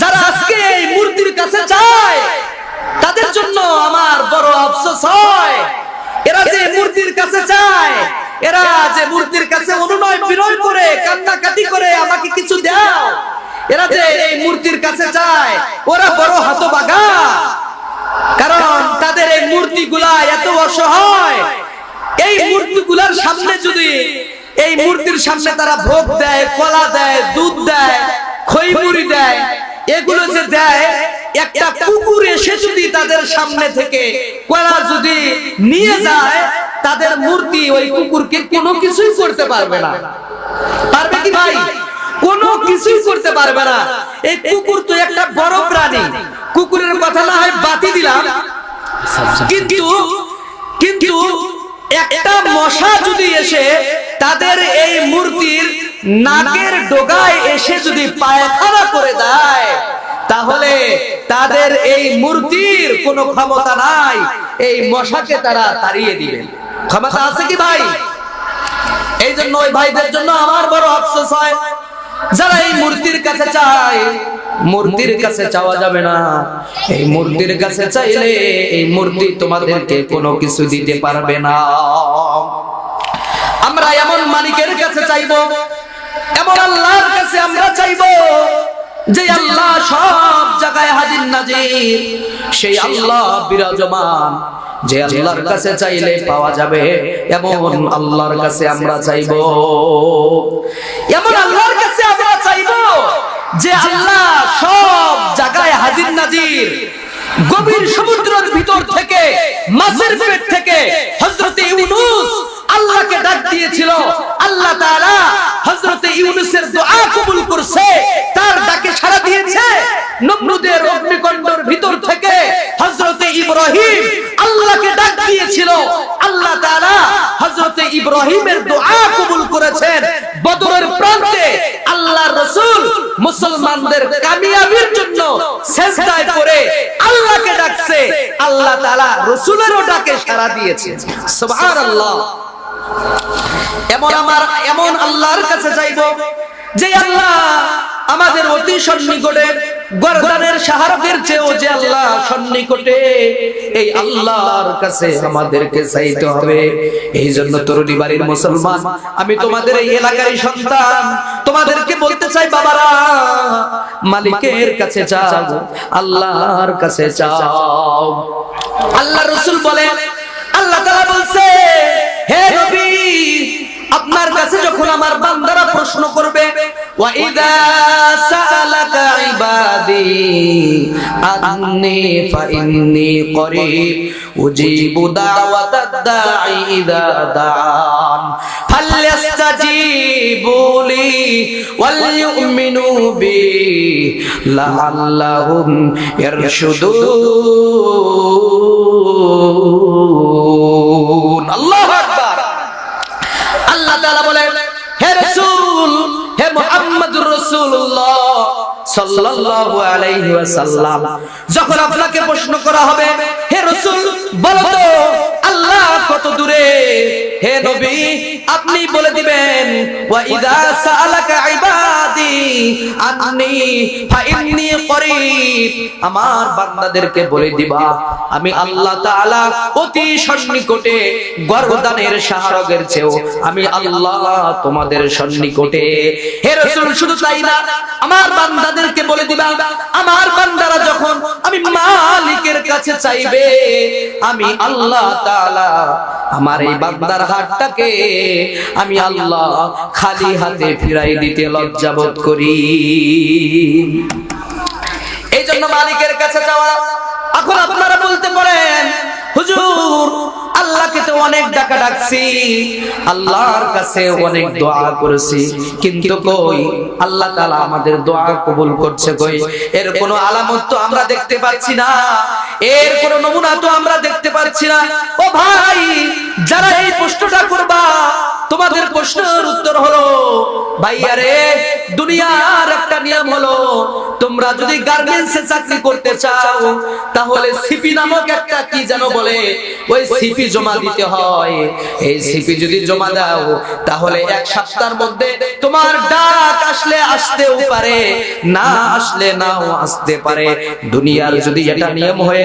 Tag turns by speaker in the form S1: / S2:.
S1: যারা আজকে এই মূর্তির কাছে যায়, তাদের জন্য আমার বড় আফসোস হয়। এরা যে মূর্তির কাছে যায়, এরা যে মূর্তির কাছে অনুনয় বিনয় করে, কান্নাকাটি করে আমাকে কিছু দাও। এরা যে এই মূর্তির কাছে যায়, ওরা বড় হতবাগা। কারণ তাদের এই মূর্তিগুলা এত অসহায়। এই মূর্তিগুলার সামনে যদি, এই মূর্তির সামনে তারা ভোগ দেয়, কলা দেয়, দুধ দেয় খইমুড়ি দেয় এগুলো যে দেয় একটা কুকুর এসে যদি তাদের সামনে থেকে কলা যদি নিয়ে যায় তাদের মূর্তি ওই কুকুরকে কোনো কিছুই করতে পারবে না। পারবে কি ভাই? কোনো কিছুই করতে পারবে না। এই কুকুর তো একটা বড় প্রাণী। কুকুরের কথা না হয় বাতি দিলাম। কিন্তু কিন্তু একটা মশা যদি এসে তাদের এই মূর্তির নাকের ডোগায় এসে যদি পায়খানা করে দেয়, তাহলে তাদের এই মূর্তির কোনো ক্ষমতা নাই, এই মশাকে তারা তাড়িয়ে দিবেন ক্ষমতা আছে কি ভাই? এই জন্য ওই ভাইদের জন্য আমার বড় আফসোস হয়। যারা এই মূর্তির কাছে চায়, মূর্তির কাছে চাওয়া যাবে না। এই মূর্তির কাছে চাইলে এই মূর্তি তোমাদেরকে কোনো কিছু দিতে পারবে না। আমরা এমন মালিকের কাছে চাইব এমন আল্লাহর কাছে আমরা চাইব যে আল্লাহ সব জায়গায় হাজির নাজির। সেই আল্লাহ বিরাজমান। যে আল্লাহর কাছে চাইলে পাওয়া যাবে, এমন আল্লাহর কাছে আমরা চাইব। এমন আল্লাহর কাছে আমরা চাইব যে আল্লাহ সব জায়গায় হাজির নাজির। গভীর সমুদ্রের ভিতর থেকে, মাছের পেট থেকে হযরতে ইউনূস আল্লাহকে ডাক দিয়েছিল, আল্লাহ তাআলা হযরতে ইউনূসের দোয়া কবুল করছে, তার ডাকে সাড়া দিয়েছে, নমরুদের অগ্নিকুণ্ডের ভিতর থেকে হযরতে ইব্রাহিম আল্লাহকে ডাক দিয়েছিল। আল্লাহ তাআলা হযরতে ইব্রাহিমের দোয়া কবুল করেছেন। বদরের প্রান্তে আল্লাহর রাসূল মুসলমানদের কামিয়াবির জন্য সেজদায় পড়ে আল্লাহকে ডাকছে। আল্লাহ তাআলা রাসূলেরও ডাকে সাড়া দিয়েছে। সুবহানাল্লাহ। এমন আমার এমন আল্লাহর কাছে চাইব যে আল্লাহ আমাদের অতি সন্নিকটে, গরদানের সাহারকের চেয়েও যে আল্লাহ সন্নিকটে, এই আল্লাহর কাছে আমাদেরকে চাইতে হবে। এই জন্য তরুণী বাড়ির মুসলমান, আমি তোমাদের এই এলাকারই সন্তান, তোমাদেরকে বলতে চাই, বাবারা, মালিকের কাছে চাও আল্লাহর কাছে চাও আল্লাহ রসুল বলে আল্লাহ তাআলা বলছে হে নবী, আপনার কাছে যখন আমার বান্দারা প্রশ্ন করবে, ওয়া ইদা সালাকা ইবাদি, আন্নি ফা ইন্নি করিব, উজিবু দাওয়াতাদ দাঈ ইদা দান ফালইস্তাজিবু লি ওয়াল ইউমিনু বি, লাআল্লাহুম ইয়ারশুদুন সাল্লাল্লাহু আলাইহি ওয়াসাল্লাম। যখন আপনাকে প্রশ্ন করা হবে, হে রাসূল, বলো তো, আল্লাহ কত দূরে? হে নবী, আপনি বলে দিবেন, ওয়া ইদা সাআলাকা ইবাদি, আন্নি ফা ইন্নী করিব। আমার বান্দাদেরকে বলে দিবা, আমি আল্লাহ তাআলা অতি সন্নিকটে গর্ভদানের সাহারগের চেয়েও, আমি আল্লাহ তোমাদের সন্নিকটে। হে রাসূল, শুধু তাই না, আমার বান্দাদেরকে বলে দিবা, আমার বান্দারা যখন, আমি মালিকের কাছে চাইবে, আমি আল্লাহ তাআলা আমার এই বান্দার হাতটাকে আমি আল্লাহ খালি হাতে ফিরাই দিতে লজ্জাবোধ করি। এই জন্য মালিকের কাছে যাওয়া, এখন আপনারা বলতে পারেন, হুজুর, আল্লাহকে তো অনেক ডাকা ডাকছি, আল্লাহর কাছে অনেক দোয়া করেছি, কিন্তু কই, আল্লাহ তাআলা আমাদের দোয়া কবুল করছে কই? এর কোনো আলামত তো আমরা দেখতে পাচ্ছি না, এর কোনো নমুনা তো আমরা দেখতে পাচ্ছি না। ভাই, যারা এই প্রশ্নটা করবা, তোমাদের প্রশ্নের উত্তর হলো ভাইয়ারে দুনিয়ার একটা নিয়ম হলো, তোমরা যদি গার্মেন্টসে চাকরি করতে চাও, তাহলে সিপি নামক একটা কি যেন বলে, ওই সিপি জমা দিতে হয়। এই সিপি যদি জমা দাও, তাহলে এক সপ্তাহের মধ্যে তোমার ডাক আসলে আসতেও পারে, না আসলে নাও আসতে পারে। দুনিয়ার যদি এটা নিয়ম হয়ে